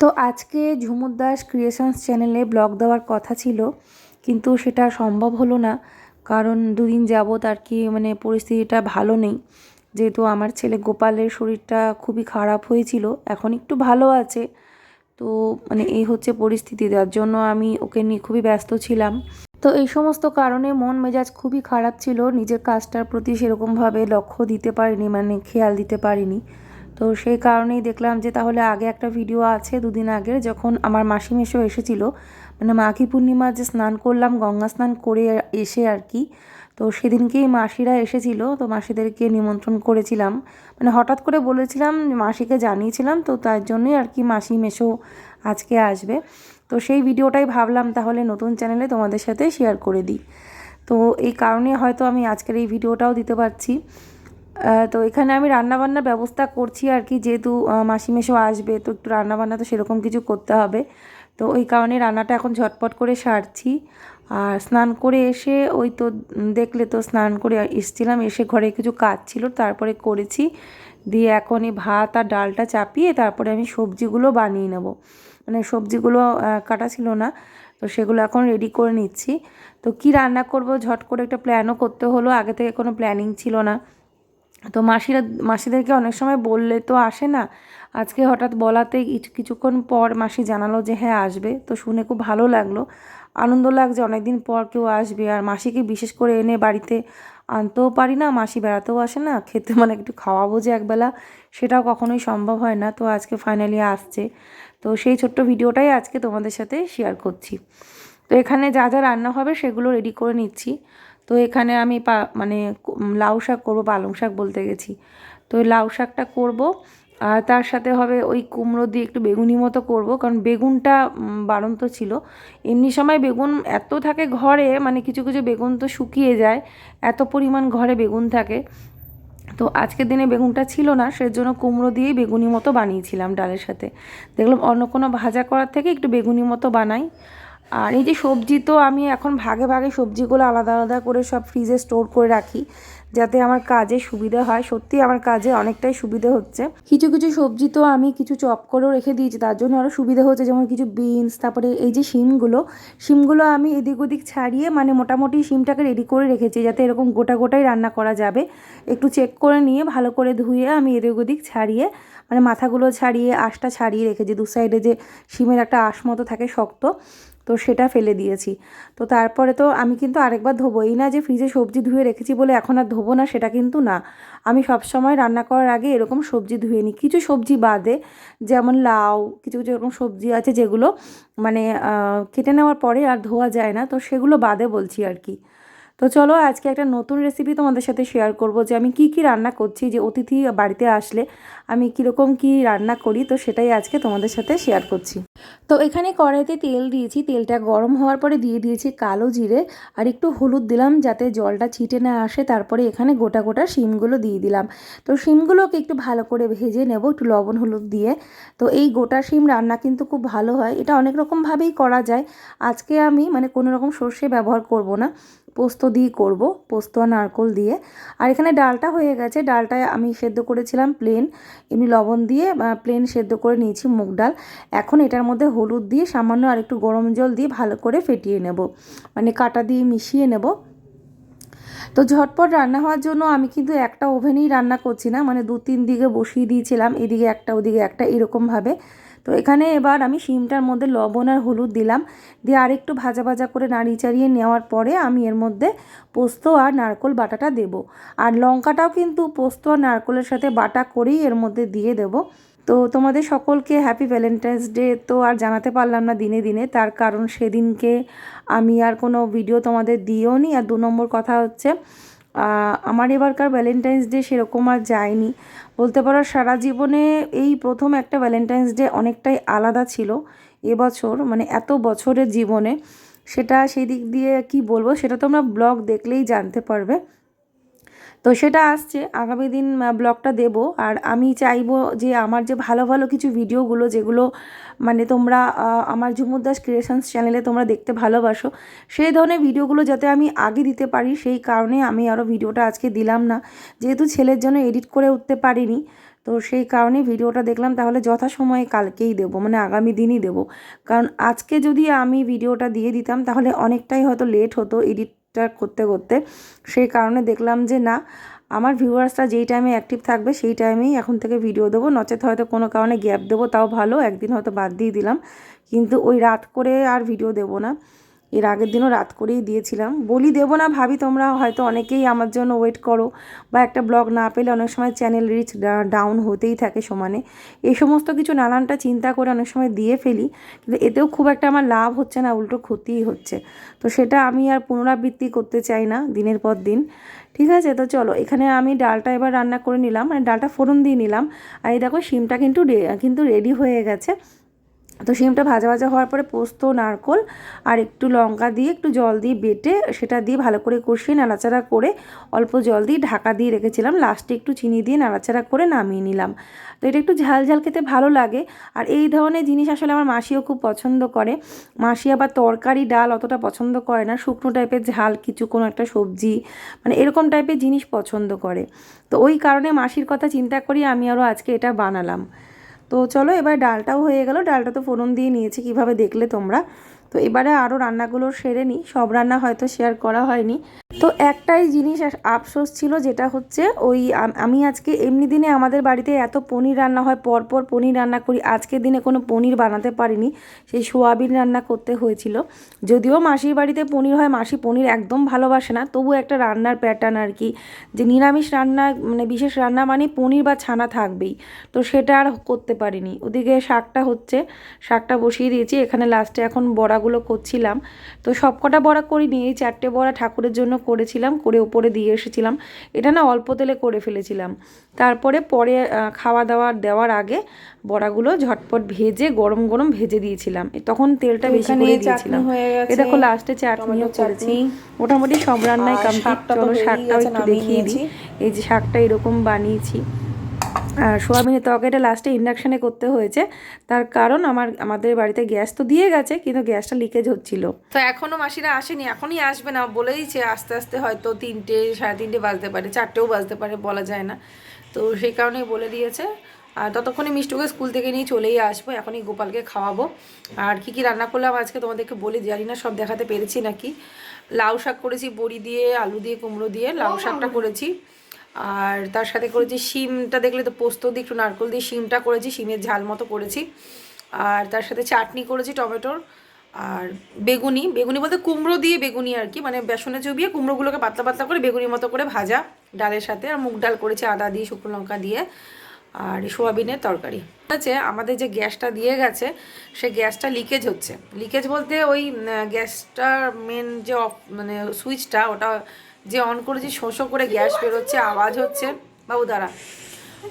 তো আজকে ঝুমুর দাস ক্রিয়েশনস চ্যানেলে ব্লগ দেওয়ার কথা ছিল, কিন্তু সেটা সম্ভব হলো না, কারণ দুদিন যাবৎ আর কি মানে পরিস্থিতিটা ভালো নেই। যেহেতু আমার ছেলে গোপালের শরীরটা খুবই খারাপ হয়েছিল, এখন একটু ভালো আছে। তো মানে এই হচ্ছে পরিস্থিতি, যার জন্য আমি ওকে নিয়ে খুবই ব্যস্ত ছিলাম। তো এই সমস্ত কারণে মন মেজাজ খুবই খারাপ ছিল, নিজের কাজটার প্রতি সেরকমভাবে লক্ষ্য দিতে পারিনি মানে খেয়াল দিতে পারিনি। তো সেই কারণেই দেখলাম যে তাহলে আগে একটা ভিডিও আছে দুদিন আগের, যখন আমার মাসি মেশো এসেছিল। মানে মাঘী পূর্ণিমা যে স্নান করলাম, গঙ্গা স্নান করে এসে আর কি। তো সেদিনকেই মাসিরা এসেছিল, তো মাসিদেরকে নিমন্ত্রণ করেছিলাম। মানে হঠাৎ করে বলেছিলাম, মাসিকে জানিয়েছিলাম, তো তার জন্যই আর কি মাসি মেশো আজকে আসবে। তো সেই ভিডিওটাই ভাবলাম, তাহলে নতুন চ্যানেলে তোমাদের সাথে শেয়ার করে দিই। তো এই কারণে হয়তো আমি আজকের এই ভিডিওটাও দিতে পারছি। তো এখানে আমি রান্নাবান্নার ব্যবস্থা করছি আর কি, যেহেতু মাসি মেশো আসবে, তো একটু রান্নাবান্না তো সেরকম কিছু করতে হবে। তো ওই কারণে রান্নাটা এখন ঝটপট করে সারছি। আর স্নান করে এসে ওই তো দেখলে তো স্নান করে এসছিলাম, এসে ঘরে কিছু কাজ ছিল, তারপরে করেছি। দিয়ে এখন এই ভাত আর ডালটা চাপিয়ে তারপরে আমি সবজিগুলো বানিয়ে নেব। মানে সবজিগুলো কাটা ছিল না, তো সেগুলো এখন রেডি করে নিচ্ছি। তো কি রান্না করব ঝট করে একটা প্ল্যানও করতে হলো, আগে থেকে কোনো প্ল্যানিং ছিল না। তো মাসিরা, মাসিদেরকে অনেক সময় বললে তো আসে না। আজকে হঠাৎ বলাতে কিছুক্ষণ পর মাসি জানালো যে হ্যাঁ আসবে। তো শুনে খুব ভালো লাগল। আনন্দ লাগছে অনেকদিন পর কেউ আসবে। আর মাসিকে বিশেষ করে এনে বাড়িতে আনতেও পারি না, মাসি বেড়াতেও আসে না। খেতে মানে একটু খাওয়াবো যে একবেলা, সেটাও কখনোই সম্ভব হয় না। তো আজকে ফাইনালি আসছে। তো সেই ছোট্ট ভিডিওটাই আজকে তোমাদের সাথে শেয়ার করছি। তো এখানে যা যা রান্না হবে সেগুলো রেডি করে নিচ্ছি। তো এখানে আমি পা মানে লাউ শাক করব, পালং শাক বলতে গেছি। তো লাউ শাকটা করব, আর তার সাথে হবে ওই কুমড়ো দিয়ে একটু বেগুনি মতো করব, কারণ বেগুনটা বাড়ন্ত ছিল। এমনি সময় বেগুন এত থাকে ঘরে মানে কিছু কিছু বেগুন তো শুকিয়ে যায়, এত পরিমাণ ঘরে বেগুন থাকে। তো আজকের দিনে বেগুনটা ছিল না, সেজন্য কুমড়ো দিয়েই বেগুনি মতো বানিয়েছিলাম ডালের সাথে। দেখলাম অন্য কোনো ভাজা করার থেকে একটু বেগুনি মতো বানাই। আর এই যে সবজি তো আমি এখন ভাগে ভাগে সবজিগুলো আলাদা আলাদা করে সব ফ্রিজে স্টোর করে রাখি, যাতে আমার কাজে সুবিধা হয়। সত্যি আমার কাজে অনেকটাই সুবিধা হচ্ছে। কিছু কিছু সবজি তো আমি কিছু চপ করেও রেখে দিয়েছি, তার জন্য আরও সুবিধা হচ্ছে, যেমন কিছু বিনস তারপরে এই যে শিমগুলো শিমগুলো আমি এদিক ওদিক ছাড়িয়ে মানে মোটামুটি শিমটাকে রেডি করে রেখেছি, যাতে এরকম গোটা গোটাই রান্না করা যাবে। একটু চেক করে নিয়ে ভালো করে ধুয়ে আমি এদিক ওদিক ছাড়িয়ে মানে মাথাগুলো ছাড়িয়ে, আঁশটা ছাড়িয়ে রেখেছি। দু সাইডে যে শিমের একটা আঁশ মতো থাকে শক্ত তো সেটা ফেলে দিয়েছি। তো তারপরে তো আমি কিন্তু আরেকবার ধোবোই না যে ফ্রিজে সবজি ধুয়ে রেখেছি বলে এখন আর ধোবো না, সেটা কিন্তু না। আমি সব সময় রান্না করার আগে এরকম সবজি ধুয়ে নিই। কিছু সবজি বাদে যেমন লাউ, কিছু কিছু এরকম সবজি আছে যেগুলো মানে কেটে নেওয়ার পরে আর ধোয়া যায় না, তো সেগুলো বাদে বলছি আর কি। তো চলো আজকে একটা নতুন রেসিপি তোমাদের সাথে শেয়ার করব যে আমি কি কি রান্না করছি, যে অতিথি বাড়িতে আসলে আমি কীরকম কি রান্না করি, তো সেটাই আজকে তোমাদের সাথে শেয়ার করছি। তো এখানে কড়াইতে তেল দিয়েছি, তেলটা গরম হওয়ার পরে দিয়ে দিয়েছি কালো জিরে আর একটু হলুদ দিলাম যাতে জলটা ছিটে না আসে, তারপরে এখানে গোটা গোটা শিমগুলো দিয়ে দিলাম। তো শিমগুলোকে একটু ভালো করে ভেজে নেব, একটু লবণ হলুদ দিয়ে। তো এই গোটা শিম রান্না কিন্তু খুব ভালো হয়, এটা অনেক রকমভাবেই করা যায়। আজকে আমি মানে কোনো রকম সর্ষে ব্যবহার করব না। পোস্ত দিয়ে করব, পোস্ত আর নারকোল দিয়ে। আর এখানে ডালটা হয়ে গেছে, ডালটায় আমি সেদ্ধ করেছিলাম প্লেন এমনি লবণ দিয়ে প্লেন সেদ্ধ করে নিয়েছি মুগ ডাল। এখন এটার মধ্যে হলুদ দিয়ে সামান্য আর একটু গরম জল দিয়ে ভালো করে ফেটিয়ে নেব মানে কাটা দিয়ে মিশিয়ে নেব। তো ঝটপট রান্না হওয়ার জন্য আমি কিন্তু একটা ওভেনেই রান্না করছি না মানে দু তিন দিকে বসিয়ে দিয়েছিলাম, এদিকে একটা, ওদিকে একটা, এরকমভাবে। তো এখানে এবার আমি শিমটার মধ্যে লবণ আর হলুদ দিলাম। দিয়ে আরেকটু ভাজা ভাজা করে নাড়ি চাড়িয়ে নেওয়ার পরে আমি এর মধ্যে পোস্ত আর নারকোল বাটাটা দেব। আর লঙ্কাটাও কিন্তু পোস্ত আর নারকোলের সাথে বাটা করেই এর মধ্যে দিয়ে দেব। তো তোমাদের সকলকে হ্যাপি ভ্যালেন্টাইন্স ডে তো আর জানাতে পারলাম না দিনে দিনে। তার কারণ সেদিনকে আমি আর কোনো ভিডিও তোমাদের দিয়েও নি আর দু নম্বর কথা হচ্ছে আমার এবারকার ভ্যালেন্টাইন্স ডে সেরকম আর যায়নি। বলতে পারো সারা জীবনে এই প্রথম একটা ভ্যালেন্টাইন্স ডে অনেকটাই আলাদা ছিল এবছর মানে এত বছরের জীবনে। সেটা সেই দিক দিয়ে কি বলব, সেটা তো আমরা ব্লগ দেখলেই জানতে পারবে। তো সেটা আসছে, আগামী দিন ব্লগটা দেব। আর আমি চাইব যে আমার যে ভালো ভালো কিছু ভিডিওগুলো যেগুলো মানে তোমরা আমার ঝুমুর দাস ক্রিয়েশনস চ্যানেলে তোমরা দেখতে ভালোবাসো, সেই ধরনের ভিডিওগুলো যাতে আমি আগে দিতে পারি, সেই কারণে আমি আরও ভিডিওটা আজকে দিলাম না। যেহেতু ছেলের জন্য এডিট করে উঠতে পারিনি, তো সেই কারণে ভিডিওটা দেখলাম, তাহলে যথাসময়ে কালকেই দেবো মানে আগামী দিনই দেবো। কারণ আজকে যদি আমি ভিডিওটা দিয়ে দিতাম, তাহলে অনেকটাই হয়তো লেট হতো এডিটটা করতে করতে সেই কারণে দেখলাম যে না, আমার ভিউয়ার্সরা যেই টাইমে অ্যাক্টিভ থাকবে সেই টাইমেই এখন থেকে ভিডিও দেবো। নচেত হয়তো কোনো কারণে গ্যাপ দেবো, তাও ভালো। একদিন হয়তো বাদ দিয়ে দিলাম। কিন্তু ওই রাত করে আর ভিডিও দেবো না। এর আগের দিনও রাত করেই দিয়েছিলাম। বলি দেবো না ভাবি, তোমরা হয়তো অনেকেই আমার জন্য ওয়েট করো বা একটা ব্লগ না পেলে অনেক সময় চ্যানেল রিচ ডাউন হতেই থাকে সমানে। এই সমস্ত কিছু নানানটা চিন্তা করে অনেক সময় দিয়ে ফেলি, কিন্তু এতেও খুব একটা আমার লাভ হচ্ছে না, উল্টো ক্ষতিই হচ্ছে। তো সেটা আমি আর পুনরাবৃত্তি করতে চাই না দিনের পর দিন। ঠিক আছে? তো চলো, এখানে আমি ডালটা এবার রান্না করে নিলাম। মানে ডালটা ফোড়ন দিয়ে নিলাম। আর এই দেখো, শিমটা কিন্তু কিন্তু রেডি হয়ে গেছে। তো শিমটা ভাজা ভাজা হওয়ার পরে পোস্ত, নারকোল আর একটু লঙ্কা দিয়ে, একটু জল দিয়ে বেটে সেটা দিয়ে ভালো করে কষিয়ে নাড়াচাড়া করে অল্প জল দিয়ে ঢাকা দিয়ে রেখেছিলাম। লাস্টে একটু চিনি দিয়ে নাড়াচাড়া করে নামিয়ে নিলাম। তো এটা একটু ঝাল ঝাল খেতে ভালো লাগে। আর এই ধরনের জিনিস আসলে আমার মাসিও খুব পছন্দ করে। মাসি আবার তরকারি, ডাল অতটা পছন্দ করে না। শুকনো টাইপের ঝাল, কিছু কোনো একটা সবজি মানে এরকম টাইপের জিনিস পছন্দ করে। তো ওই কারণে মাসির কথা চিন্তা করি আমি আরও আজকে এটা বানালাম। তো চলো এবার ডালটাও হয়ে গেল। ডালটা তো ফোরন দিয়ে নিয়েছি, কীভাবে দেখলে তোমরা? তো এবারে আরও রান্নাগুলো সেরে নিই। সব রান্না হয়তো শেয়ার করা হয়নি। তো একটাই জিনিস আফসোস ছিল যেটা হচ্ছে ওই আমি আজকে এমনি দিনে আমাদের বাড়িতে এত পনির রান্না হয়, পরপর পনির রান্না করি। আজকের দিনে কোনো পনির বানাতে পারিনি। সেই সোয়াবিন রান্না করতে হয়েছিল। যদিও মাসির বাড়িতে পনির হয়, মাসি পনির একদম ভালোবাসে না। তবু একটা রান্নার প্যাটার্ন আর কি। যে নিরামিষ রান্না মানে বিশেষ রান্না মানে পনির বা ছানা থাকবেই। তো সেটা আর করতে পারিনি। ওদিকে শাকটা হচ্ছে, শাকটা বসিয়ে দিয়েছি। এখানে লাস্টে এখন বড়াগুলো করছিলাম। তো সব কটা বড়া করিনি। এই চারটে বড়া ঠাকুরের জন্য করেছিলাম করে ওপরে দিয়ে এসেছিলাম। এটা না অল্প তেলে করে ফেলেছিলাম। তারপরে পরে খাওয়া দাওয়া দেওয়ার আগে বড়াগুলো ঝটপট ভেজে গরম গরম ভেজে দিয়েছিলাম। তখন তেলটা বেশি করে দিয়েছিলাম। এ দেখো লাস্টে চাটনিও করেছি। মোটামুটি সব রান্নায় কমপ্লিট চলো শাকটাও একটু দেখিয়ে দিই। এই যে শাকটা এরকম বানিয়েছি। সোয়াবিনের তরকারিটা লাস্টে ইন্ডাকশানে করতে হয়েছে। তার কারণ আমার আমাদের বাড়িতে গ্যাস তো দিয়ে গেছে কিন্তু গ্যাসটা লিকেজ হচ্ছিল। তো এখনও মাসিরা আসেনি এখনই আসবে না। বলেইছে আস্তে আস্তে হয়তো তিনটে সাড়ে তিনটে বাজতে পারে চারটেও বাজতে পারে বলা যায় না। তো সেই কারণেই বলে দিয়েছে। আর ততক্ষণে মিষ্টুকে স্কুল থেকে নিয়ে চলেই আসব এখনই গোপালকে খাওয়াবো। আর কি কি রান্না করলাম আজকে তোমাদেরকে বলি জানি না সব দেখাতে পেরেছি নাকি। লাউ শাক করেছি বড়ি দিয়ে আলু দিয়ে কুমড়ো দিয়ে লাউ শাকটা করেছি। আর তার সাথে করেছি শিমটা দেখলে তো পোস্ত দিয়ে একটু নারকল দিয়ে শিমটা করেছি, শিমের ঝাল মতো করেছি। আর তার সাথে চাটনি করেছি টমেটোর আর বেগুনি বেগুনি বলতে কুমড়ো দিয়ে বেগুনি আর কি মানে বেসনে চুবিয়ে কুমড়োগুলোকে পাতলা পাতলা করে বেগুনির মতো করে ভাজা ডালের সাথে আর মুগ ডাল করেছি আদা দিয়ে, শুকনো লঙ্কা দিয়ে আর সোয়াবিনের তরকারি। ঠিক আছে আমাদের যে গ্যাসটা দিয়ে গেছে, সে গ্যাসটা লিকেজ হচ্ছে। লিকেজ বলতে ওই গ্যাসটার মেন যে অফ মানে সুইচটা ওটা যে অন করেছি শোষো করে গ্যাস বেরোচ্ছে, আওয়াজ হচ্ছে। বাবু, দাঁড়া।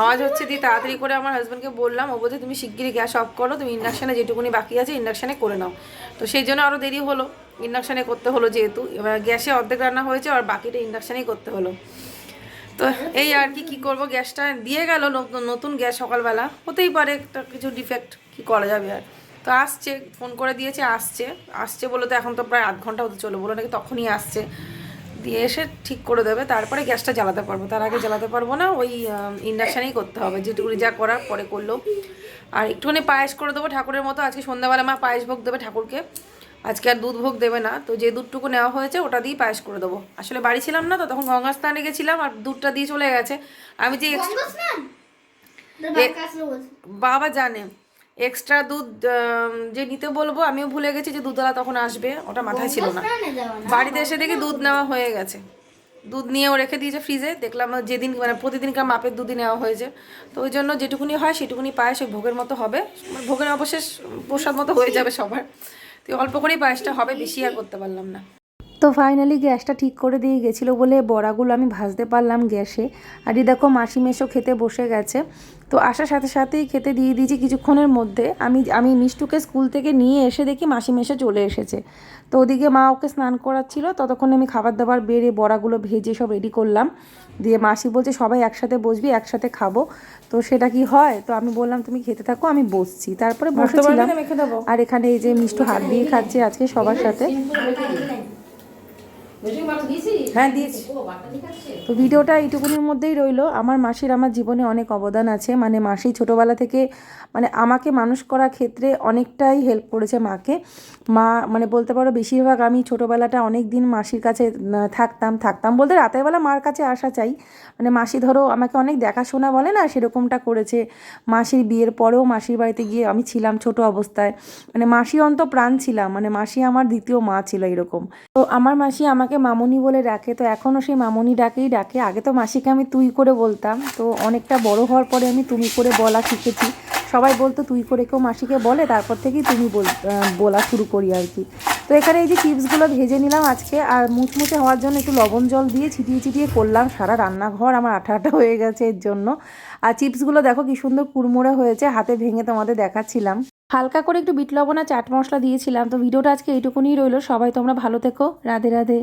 আওয়াজ হচ্ছে দিয়ে তাড়াতাড়ি করে আমার হাজব্যান্ডকে বললাম, ও বলছে তুমি শিগগিরই গ্যাস অফ করো, তুমি ইন্ডাকশানে যেটুকুনি বাকি আছে ইন্ডাকশানে করে নাও। তো সেই জন্য আরও দেরি হলো। ইন্ডাকশানে করতে হলো যেহেতু, এবার গ্যাসে অর্ধেক রান্না হয়েছে, আর বাকিটা ইন্ডাকশানেই করতে হলো। তো এই আর কি, কী করব? গ্যাসটা দিয়ে গেল নতুন গ্যাস সকালবেলা। হতেই পারে একটা কিছু ডিফেক্ট কি করা যাবে আর। তো আসছে ফোন করে দিয়েছে, আসছে। আসছে বলে তো এখন তো প্রায় আধ ঘণ্টা হতে চলো বলো নাকি তখনই আসছে। দিয়ে এসে ঠিক করে দেবে তারপরে গ্যাসটা জ্বালাতে পারব। তার আগে জ্বালাতে পারব না ওই ইন্ডাকশানেই করতে হবে যেটুকুনি যা করার পরে করল। আর একটুখানি পায়েস করে দেবো ঠাকুরের মতো আজকে সন্ধ্যাবেলা মা পায়েস ভোগ দেবে ঠাকুরকে। আজকে আর দুধ ভোগ দেবে না তো যে দুধটুকু নেওয়া হয়েছে ওটা দিয়েই পায়েস করে দেবো। আসলে বাড়ি ছিলাম না তো তখন গঙ্গা স্নানে গেছিলাম আর দুধটা দিয়ে চলে গেছে। আমি যে বাবা জানে এক্সট্রা দুধ যে নিতে বলব আমিও ভুলে গেছি যে দুধওয়ালা তখন আসবে ওটা মাথায় ছিল না। বাড়িতে এসে দেখি দুধ নেওয়া হয়ে গেছে। দুধ নিয়েও রেখে দিয়েছে ফ্রিজে দেখলাম যেদিন মানে প্রতিদিনকার মাপের দুধই নেওয়া হয়েছে। তো ওই জন্য যেটুকুনি হয় সেটুকুনি পায়েস ওই ভোগের মতো হবে। মানে ভোগের অবশেষ প্রসাদ মতো হয়ে যাবে সবার। তো অল্প করেই পায়েসটা হবে বেশি আর করতে পারলাম না। তো ফাইনালি গ্যাসটা ঠিক করে দিয়ে গেছিল বলে বড়াগুলো আমি ভাজতে পারলাম গ্যাসে। আর এই দেখো মাসি মেশো খেতে বসে গেছে। তো আসার সাথে সাথেই খেতে দিয়ে দিয়েছি কিছুক্ষণের মধ্যে। আমি আমি মিষ্টুকে স্কুল থেকে নিয়ে এসে দেখি মাসি মেশে চলে এসেছে। তো ওদিকে মা ওকে স্নান করাচ্ছিল। ততক্ষণে আমি খাবার দাবার বেড়ে বড়াগুলো ভেজে সব রেডি করলাম। দিয়ে মাসি বলছে সবাই একসাথে বসবি একসাথে খাব। তো সেটা কি হয়? তো আমি বললাম তুমি খেতে থাকো আমি বসছি। তারপরে বসেছিলাম। আর এখানে এই যে মিষ্টু হাত দিয়ে খাচ্ছে আজকে সবার সাথে। হ্যাঁ দিয়েছি। তো ভিডিওটা এইটুকুনির মধ্যেই রইল। আমার মাসির আমার জীবনে অনেক অবদান আছে। মানে মাসি ছোটোবেলা থেকে মানে আমাকে মানুষ করার ক্ষেত্রে অনেকটাই হেল্প করেছে মাকে। মা মানে বলতে পারো বেশিরভাগ আমি ছোটোবেলাটা অনেক দিন মাসির কাছে থাকতাম। থাকতাম বলতে রাতের বেলা মার কাছে আসা চাই। মানে মাসি ধরো আমাকে অনেক দেখাশোনা বলে না সেরকমটা করেছে। মাসির বিয়ের পরেও মাসির বাড়িতে গিয়ে আমি ছিলাম ছোট অবস্থায়। মানে মাসি অন্ত প্রাণ ছিলাম। মানে মাসি আমার দ্বিতীয় মা ছিল এরকম। তো আমার মাসি আমাকে মামনি বলে ডাকে, তো এখনও সেই মামনি ডাকেই ডাকে। আগে তো মাসিকে আমি তুই করে বলতাম, তো অনেকটা বড় হওয়ার পরে আমি তুমি করে বলা শিখেছি। সবাই বলতো তুই করে কেউ মাসিকে বলে, তারপর থেকেই তুমি বল বলা শুরু করি আর কি। তো এখানে এই যে চিপসগুলো ভেজে নিলাম আজকে, আর মুচমুচে হওয়ার জন্য একটু লবণ জল দিয়ে ছিটিয়ে ছিটিয়ে করলাম। সারা রান্নাঘর আমার আঠা আঠা হয়ে গেছে এর জন্য। আর চিপসগুলো দেখো কি সুন্দর কুড়মুড়ে হয়েছে, হাতে ভেঙে তোমাদের দেখাচ্ছিলাম। হালকা করে একটু বিট লবণ আর চাট মশলা দিয়েছিলাম, তো ভিডিওটা আজকে এইটুকুনি রইল। সবাই তোমরা ভালো থেকো। রাধে রাধে।